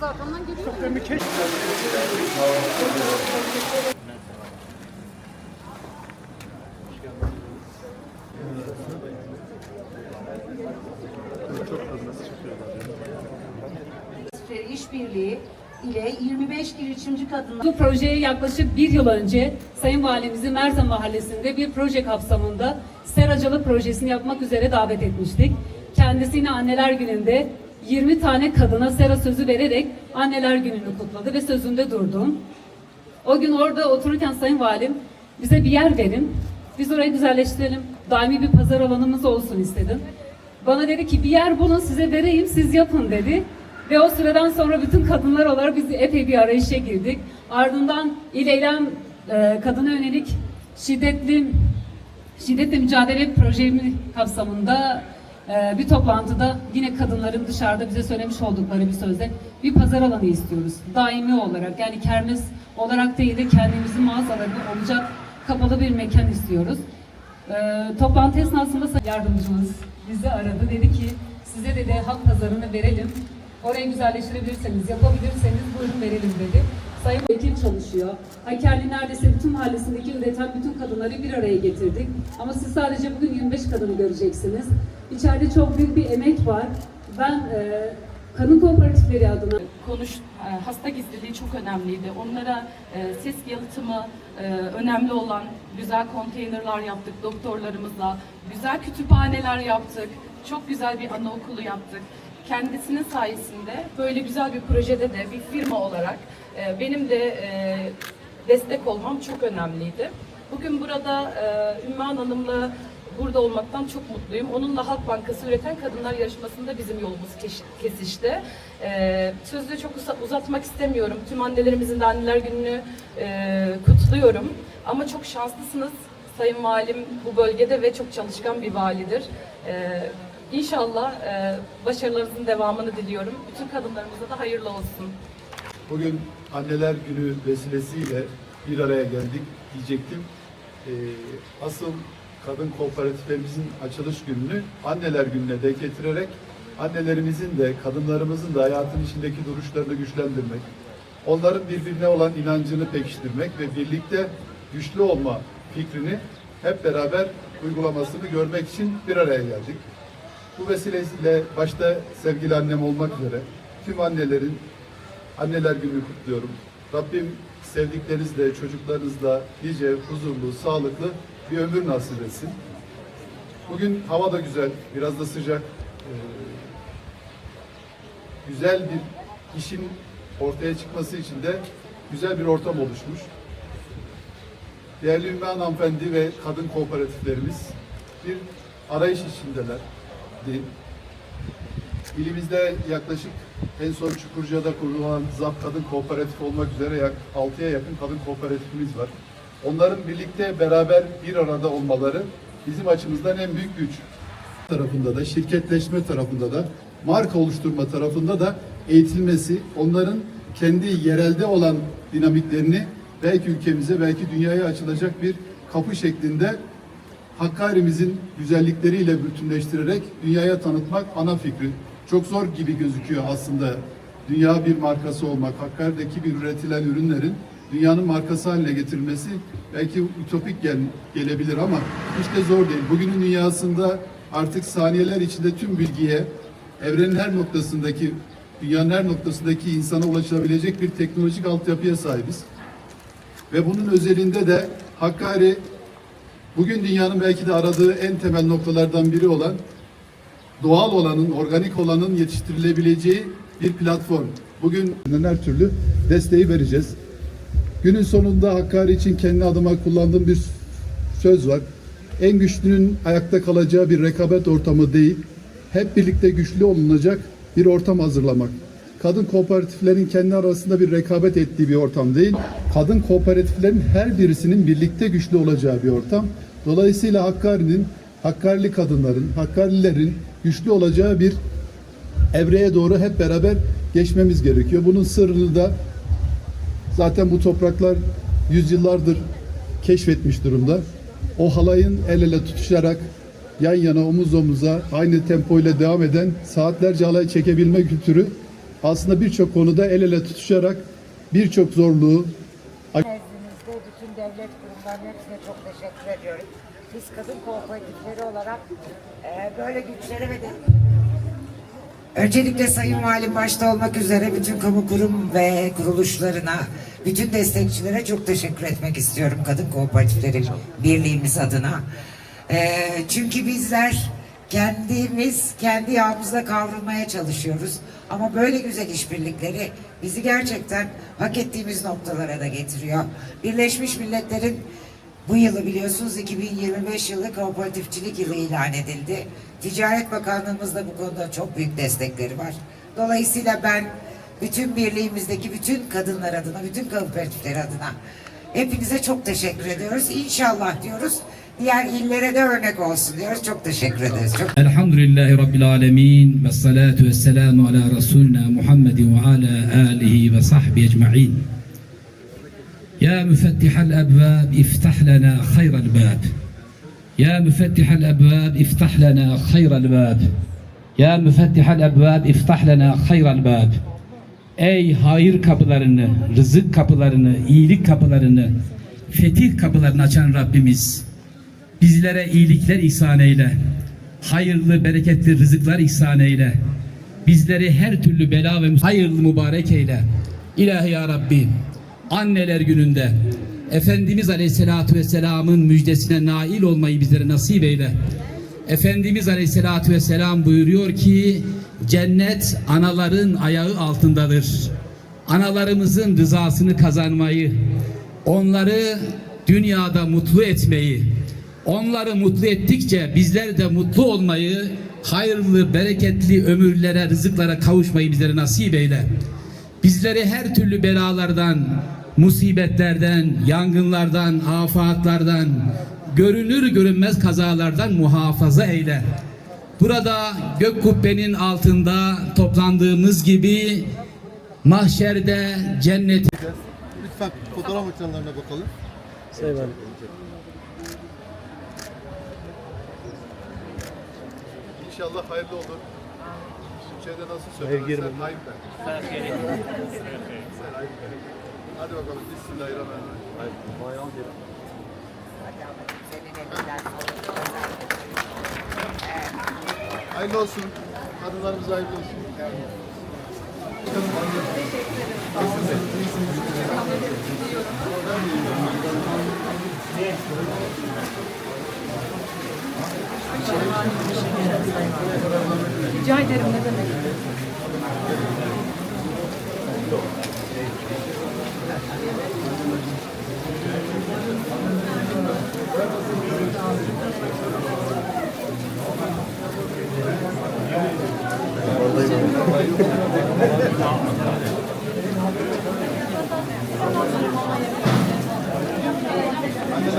Kız arkamdan geliyor. İşbirliği ile 25 girişimci kadınlar Bu projeye yaklaşık bir yıl önce Sayın Valimizin Merza Mahallesi'nde bir proje kapsamında seracılık projesini yapmak üzere davet etmiştik. Kendisini Anneler Günü'nde 20 tane kadına sera sözü vererek Anneler Günü'nü kutladı ve sözünde durdum. O gün orada otururken Sayın Valim bize bir yer verin, biz orayı güzelleştirelim, daimi bir pazar alanımız olsun istedim. Bana dedi ki bir yer bulun size vereyim siz yapın dedi. Ve o süreden sonra bütün kadınlar olarak biz epey bir arayışa girdik. Ardından İleylem e, kadına yönelik şiddetli şiddetle mücadele projemi kapsamında e, bir toplantıda yine kadınların dışarıda bize söylemiş oldukları bir sözde bir pazar alanı istiyoruz. Daimi olarak yani kermes olarak değil de kendimizin mağazalarında olacak kapalı bir mekan istiyoruz. E, toplantı esnasında yardımcımız bizi aradı. Dedi ki size dedi halk pazarını verelim. Orayı güzelleştirebilirseniz, yapabilirseniz buyurun verelim dedi. Sayın Vekil çalışıyor. Hakkari neredeyse bütün mahallesindeki üreten bütün kadınları bir araya getirdik. Ama siz sadece bugün 25 kadını göreceksiniz. İçeride çok büyük bir emek var. Ben e, kadın kooperatifleri adına konuş e, hasta gizliliği çok önemliydi. Onlara e, ses yalıtımı e, önemli olan güzel konteynerlar yaptık doktorlarımızla. Güzel kütüphaneler yaptık. Çok güzel bir anaokulu yaptık. Kendisinin sayesinde böyle güzel bir projede de bir firma olarak e, benim de e, destek olmam çok önemliydi. Bugün burada e, Ümmühan Hanım'la burada olmaktan çok mutluyum. Onunla Halk Bankası Üreten Kadınlar Yarışması'nda bizim yolumuz kesişti. Ee, sözü çok uza- uzatmak istemiyorum. Tüm annelerimizin de anneler gününü e, kutluyorum. Ama çok şanslısınız. Sayın Valim bu bölgede ve çok çalışkan bir validir. Ee, İnşallah e, başarılarınızın devamını diliyorum. Bütün kadınlarımıza da hayırlı olsun. Bugün Anneler Günü vesilesiyle bir araya geldik diyecektim. Ee, asıl kadın kooperatiflerimizin açılış gününü Anneler Günü'ne de getirerek annelerimizin de kadınlarımızın da hayatın içindeki duruşlarını güçlendirmek, onların birbirine olan inancını pekiştirmek ve birlikte güçlü olma fikrini hep beraber uygulamasını görmek için bir araya geldik. Bu vesileyle başta sevgili annem olmak üzere tüm annelerin Anneler Günü kutluyorum. Rabbim sevdiklerinizle, çocuklarınızla nice, huzurlu, sağlıklı bir ömür nasip etsin. Bugün hava da güzel, biraz da sıcak. Ee, güzel bir işin ortaya çıkması için de güzel bir ortam oluşmuş. Değerli Ümmühan Hanımefendi ve kadın kooperatiflerimiz bir arayış içindeler. İlimizde yaklaşık en son Çukurca'da kurulan ZAP Kadın Kooperatif olmak üzere yak 6'ya yakın kadın kooperatifimiz var. Onların birlikte beraber bir arada olmaları bizim açımızdan en büyük güç. Tarafında da, şirketleşme tarafında da, marka oluşturma tarafında da eğitilmesi, onların kendi yerelde olan dinamiklerini belki ülkemize, belki dünyaya açılacak bir kapı şeklinde Hakkari'mizin güzellikleriyle bütünleştirerek dünyaya tanıtmak ana fikri. Çok zor gibi gözüküyor aslında. Dünya bir markası olmak, Hakkari'deki bir üretilen ürünlerin dünyanın markası haline getirilmesi belki ütopik gel, gelebilir ama hiç de zor değil. Bugünün dünyasında artık saniyeler içinde tüm bilgiye, evrenin her noktasındaki, dünyanın her noktasındaki insana ulaşabilecek bir teknolojik altyapıya sahibiz. Ve bunun özelinde de Hakkari bugün dünyanın belki de aradığı en temel noktalardan biri olan doğal olanın, organik olanın yetiştirilebileceği bir platform. Bugün her türlü desteği vereceğiz. Günün sonunda Hakkari için kendi adıma kullandığım bir söz var. En güçlünün ayakta kalacağı bir rekabet ortamı değil, hep birlikte güçlü olunacak bir ortam hazırlamak. Kadın kooperatiflerin kendi arasında bir rekabet ettiği bir ortam değil, kadın kooperatiflerin her birisinin birlikte güçlü olacağı bir ortam. Dolayısıyla Hakkari'nin, Hakkarili kadınların, Hakkarililerin güçlü olacağı bir evreye doğru hep beraber geçmemiz gerekiyor. Bunun sırrını da zaten bu topraklar yüzyıllardır keşfetmiş durumda. O halayın el ele tutuşarak yan yana omuz omuza aynı tempo ile devam eden saatlerce halay çekebilme kültürü aslında birçok konuda el ele tutuşarak birçok zorluğu Nezdinizde bütün devlet kurumlarının hepsine çok teşekkür ediyorum. Biz kadın kooperatifleri olarak e, böyle güçlere ve de Öncelikle Sayın Valim başta olmak üzere bütün kamu kurum ve kuruluşlarına, bütün destekçilere çok teşekkür etmek istiyorum Kadın Kooperatifleri Birliğimiz adına. Ee, çünkü bizler kendimiz, kendi yağımızda kavrulmaya çalışıyoruz. Ama böyle güzel işbirlikleri bizi gerçekten hak ettiğimiz noktalara da getiriyor. Birleşmiş Milletler'in bu yılı biliyorsunuz 2025 yılı kooperatifçilik yılı ilan edildi. Ticaret Bakanlığımız da bu konuda çok büyük destekleri var. Dolayısıyla ben bütün birliğimizdeki bütün kadınlar adına, bütün kooperatifler adına hepinize çok teşekkür ediyoruz. İnşallah diyoruz diğer illere de örnek olsun diyoruz. Çok teşekkür ederiz. Çok Elhamdülillahi Rabbil alemin ve salatu ve selamu ala Resulina Muhammedin ve ala alihi ve sahbihi ecma'in. Ya müfettihal ebvab iftah lana hayral bab. Ya müfettihal ebvab iftah lana hayral bab. Ya müfettihal ebvab iftah lana hayral bab. Ey hayır kapılarını, rızık kapılarını, iyilik kapılarını, fetih kapılarını açan Rabbimiz bizlere iyilikler ihsan eyle. Hayırlı, bereketli rızıklar ihsan eyle. Bizleri her türlü bela ve hayırlı mübarek eyle. İlahi ya Rabbi, anneler gününde Efendimiz Aleyhisselatü Vesselam'ın müjdesine nail olmayı bizlere nasip eyle. Efendimiz Aleyhisselatü Vesselam buyuruyor ki cennet anaların ayağı altındadır. Analarımızın rızasını kazanmayı, onları dünyada mutlu etmeyi, onları mutlu ettikçe bizler de mutlu olmayı, hayırlı, bereketli ömürlere, rızıklara kavuşmayı bizlere nasip eyle. Bizleri her türlü belalardan, musibetlerden, yangınlardan, afatlardan, görünür görünmez kazalardan muhafaza eyle. Burada gök kubbenin altında toplandığımız gibi mahşerde cennet Lütfen fotoğraf makinelerine bakalım. İnşallah hayırlı olur. Türkçe'de nasıl söylersen hayır de. Hadi bakalım. Bismillahirrahmanirrahim. Hayırlı olsun. Kadınlarımıza hayırlı olsun. Rica ederim ne demek. Al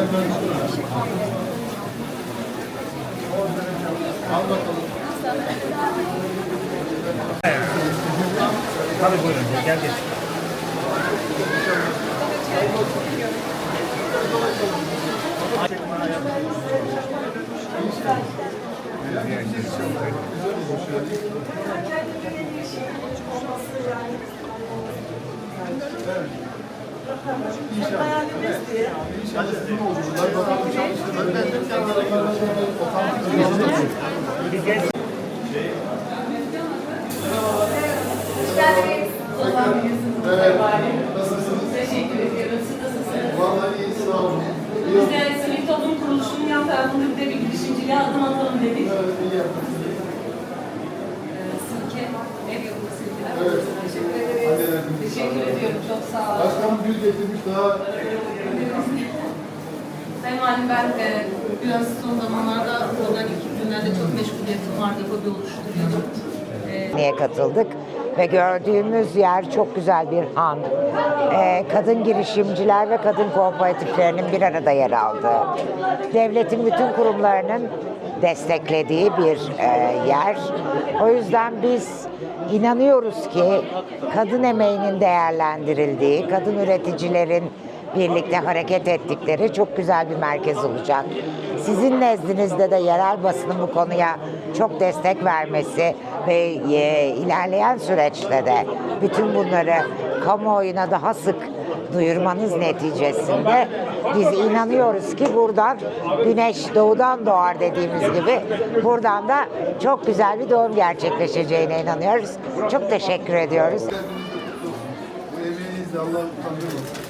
bakalım. Bunlar bakalım çalıştırmalı. Ben de Nasılsınız? Teşekkür ediyorum. Siz nasılsınız? Vallahi iyi sağ Biz de Sivil Toplum Kuruluşu'nun yan tarafında bir de bir girişimciliğe adım atalım dedik. Evet, iyi yaptınız. Ee, Silke, ev yapımı silkeler. Evet. Teşekkür ederiz. Annelerimiz Teşekkür ediyorum. Çok sağ olun. Başkanım gül getirmiş daha Sayın Valim ben e, biraz son zamanlarda organik ürünlerle çok meşguliyetim vardı. Hobi oluşturuyordum. E, Niye katıldık ve gördüğümüz yer çok güzel bir han. Ee, kadın girişimciler ve kadın kooperatiflerinin bir arada yer aldığı, devletin bütün kurumlarının desteklediği bir e, yer. O yüzden biz inanıyoruz ki kadın emeğinin değerlendirildiği, kadın üreticilerin birlikte hareket ettikleri çok güzel bir merkez olacak. Sizin nezdinizde de yerel basının bu konuya çok destek vermesi ve e, ilerleyen süreçte de bütün bunları kamuoyuna daha sık duyurmanız neticesinde biz inanıyoruz ki buradan güneş doğudan doğar dediğimiz gibi buradan da çok güzel bir doğum gerçekleşeceğine inanıyoruz. Çok teşekkür ediyoruz. Bu emeğinizle Allah utandırmasın.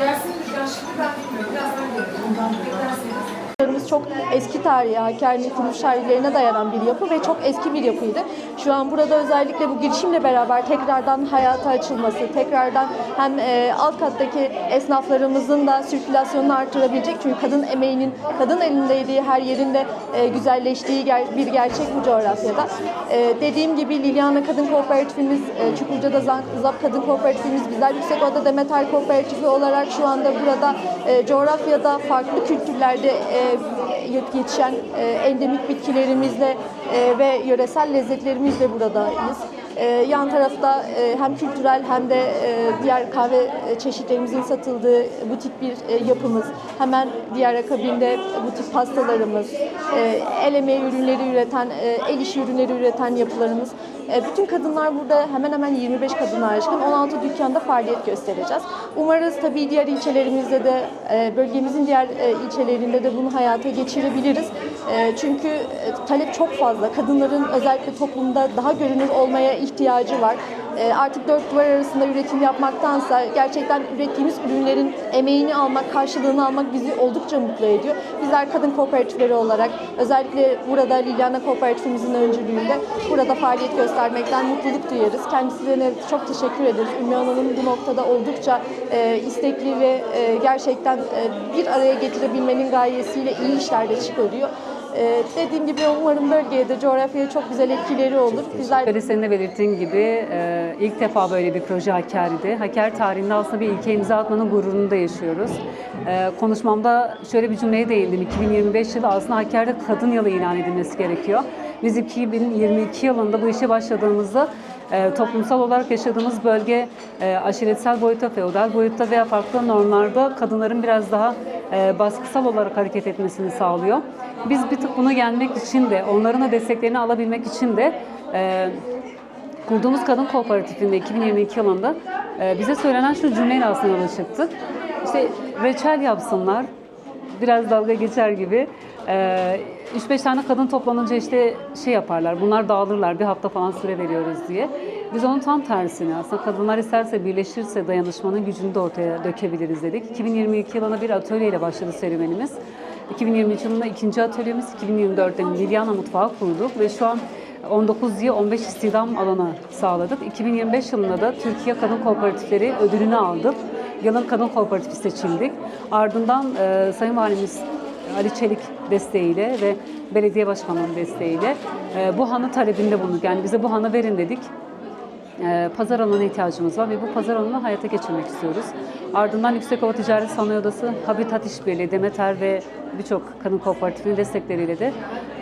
Dersini ben şimdi ben bilmiyorum. Birazdan gelirim. Ondan beklerseniz. Çok eski tarihe, Hakkari'nin kuruluş tarihlerine dayanan bir yapı ve çok eski bir yapıydı. Şu an burada özellikle bu girişimle beraber tekrardan hayata açılması, tekrardan hem e, alt kattaki esnaflarımızın da sirkülasyonunu artırabilecek çünkü kadın emeğinin kadın elindeydiği her yerinde e, güzelleştiği bir gerçek bu coğrafyada. E, dediğim gibi Liliana Kadın Kooperatifimiz, e, Çukurca'da ZAP Kadın Kooperatifimiz, bizler Yüksekova'da Demeter Kooperatifi olarak şu anda burada coğrafyada farklı kültürlerde yetişen e, endemik bitkilerimizle e, ve yöresel lezzetlerimizle buradayız. E, yan tarafta hem kültürel hem de diğer kahve çeşitlerimizin satıldığı butik bir yapımız. Hemen diğer akabinde butik pastalarımız, el emeği ürünleri üreten, el işi ürünleri üreten yapılarımız. E, bütün kadınlar burada hemen hemen 25 kadına aşkın 16 dükkanda faaliyet göstereceğiz. Umarız tabii diğer ilçelerimizde de e, bölgemizin diğer e, ilçelerinde de bunu hayata geçirebiliriz. Çünkü talep çok fazla. Kadınların özellikle toplumda daha görünür olmaya ihtiyacı var. Artık dört duvar arasında üretim yapmaktansa gerçekten ürettiğimiz ürünlerin emeğini almak, karşılığını almak bizi oldukça mutlu ediyor. Bizler kadın kooperatifleri olarak özellikle burada Liliana Kooperatifimizin öncülüğünde burada faaliyet göstermekten mutluluk duyarız. Kendisine çok teşekkür ederiz. Ümmü Hanım'ın bu noktada oldukça e, istekli ve e, gerçekten e, bir araya getirebilmenin gayesiyle iyi işler de çıkarıyor. E, dediğim gibi umarım bölgeye de coğrafyaya çok güzel etkileri olur. Bizler Böyle senin de belirttiğin gibi e, ilk defa böyle bir proje Hakkari'de. Hakkari tarihinde aslında bir ilke imza atmanın gururunu da yaşıyoruz. E, konuşmamda şöyle bir cümleye değindim. 2025 yılı aslında Hakkari'de kadın yılı ilan edilmesi gerekiyor. Biz 2022 yılında bu işe başladığımızda e, toplumsal olarak yaşadığımız bölge e, aşiretsel boyutta, feodal boyutta veya farklı normlarda kadınların biraz daha baskısal olarak hareket etmesini sağlıyor. Biz bir tık buna gelmek için de, onların da desteklerini alabilmek için de e, kurduğumuz kadın kooperatifinde 2022 yılında e, bize söylenen şu cümleyle aslında yola çıktık. İşte reçel yapsınlar, biraz dalga geçer gibi. E, 3-5 tane kadın toplanınca işte şey yaparlar, bunlar dağılırlar, bir hafta falan süre veriyoruz diye. Biz onun tam tersini aslında kadınlar isterse birleşirse dayanışmanın gücünü de ortaya dökebiliriz dedik. 2022 yılına bir atölyeyle başladı serüvenimiz. 2023 yılında ikinci atölyemiz, 2024'te Liliana Mutfağı kurduk ve şu an 19 diye 15 istihdam alanı sağladık. 2025 yılında da Türkiye Kadın Kooperatifleri ödülünü aldık. Yılın Kadın Kooperatifi seçildik. Ardından e, Sayın Valimiz Ali Çelik desteğiyle ve belediye başkanının desteğiyle e, bu hanı talebinde bulunduk. Yani bize bu hanı verin dedik. E, pazar alanına ihtiyacımız var ve bu pazar alanını hayata geçirmek istiyoruz. Ardından Yüksekova Ticaret Sanayi Odası, Habitat İşbirliği, Demeter ve birçok kadın kooperatifinin destekleriyle de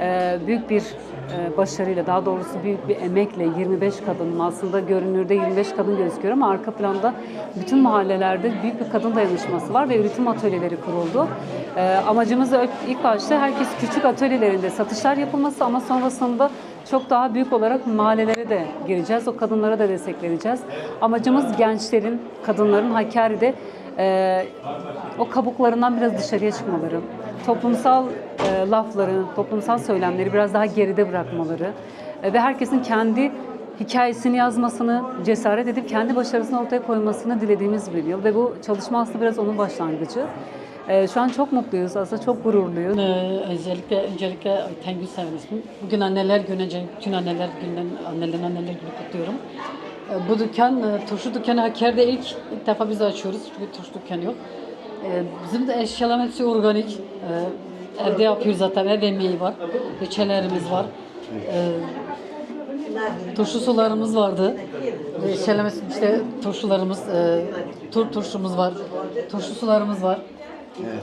e, büyük bir e, başarıyla, daha doğrusu büyük bir emekle 25 kadın aslında görünürde 25 kadın gözüküyor ama arka planda bütün mahallelerde büyük bir kadın dayanışması var ve üretim atölyeleri kuruldu. E, amacımız ilk başta herkes küçük atölyelerinde satışlar yapılması ama sonrasında çok daha büyük olarak mahallelere de gireceğiz. O kadınlara da destek vereceğiz. Amacımız gençlerin, kadınların Hakkari'de e, o kabuklarından biraz dışarıya çıkmaları, toplumsal e, lafları, toplumsal söylemleri biraz daha geride bırakmaları e, ve herkesin kendi hikayesini yazmasını, cesaret edip kendi başarısını ortaya koymasını dilediğimiz bir yıl ve bu çalışma aslında biraz onun başlangıcı. E, şu an çok mutluyuz, aslında çok gururluyuz. Ee, özellikle öncelikle Tengül Seven ismim. Bugün anneler günü, bütün anneler günden annelerin anneler günü kutluyorum. Ee, bu dükkan, e, turşu dükkanı Hakkari'de ilk, ilk defa biz açıyoruz çünkü turşu dükkanı yok. Ee, bizim de eşyalarımız hepsi organik. Ee, evde yapıyoruz zaten, ev yemeği var. Reçelerimiz var. Ee, turşu sularımız vardı. Eşyalarımız işte turşularımız, e, tur turşumuz var. Turşu sularımız var.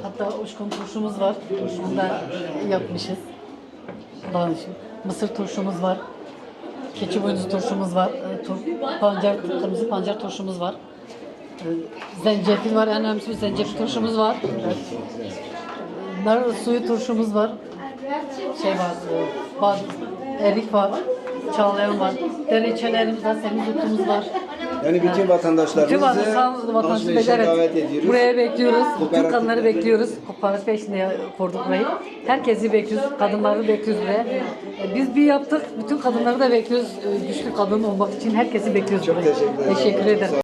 Hatta uçkun turşumuz var. Onu da yapmışız. Daha için. Mısır turşumuz var. Keçi boynuzu turşumuz var. E, tur, pancar, kırmızı pancar turşumuz var. E, zencefil var. En önemlisi zencefil turşumuz var. E, nar suyu turşumuz var. Şey var. E, bad, erik var. Çağlayan var. Dereçelerimiz var. Semizotumuz var. Yani bütün vatandaşlarımızı Bütün vatandaşlarımızı alışverişe evet, davet ediyoruz. Buraya bekliyoruz. Kooperatif- kadınları bekliyoruz. Kooperatif peşinde kurduk burayı. Herkesi bekliyoruz. Kadınları bekliyoruz buraya. E, Biz bir yaptık. Bütün kadınları da bekliyoruz. E, Güçlü kadın olmak için herkesi bekliyoruz buraya. teşekkür ederim. Teşekkür ederim.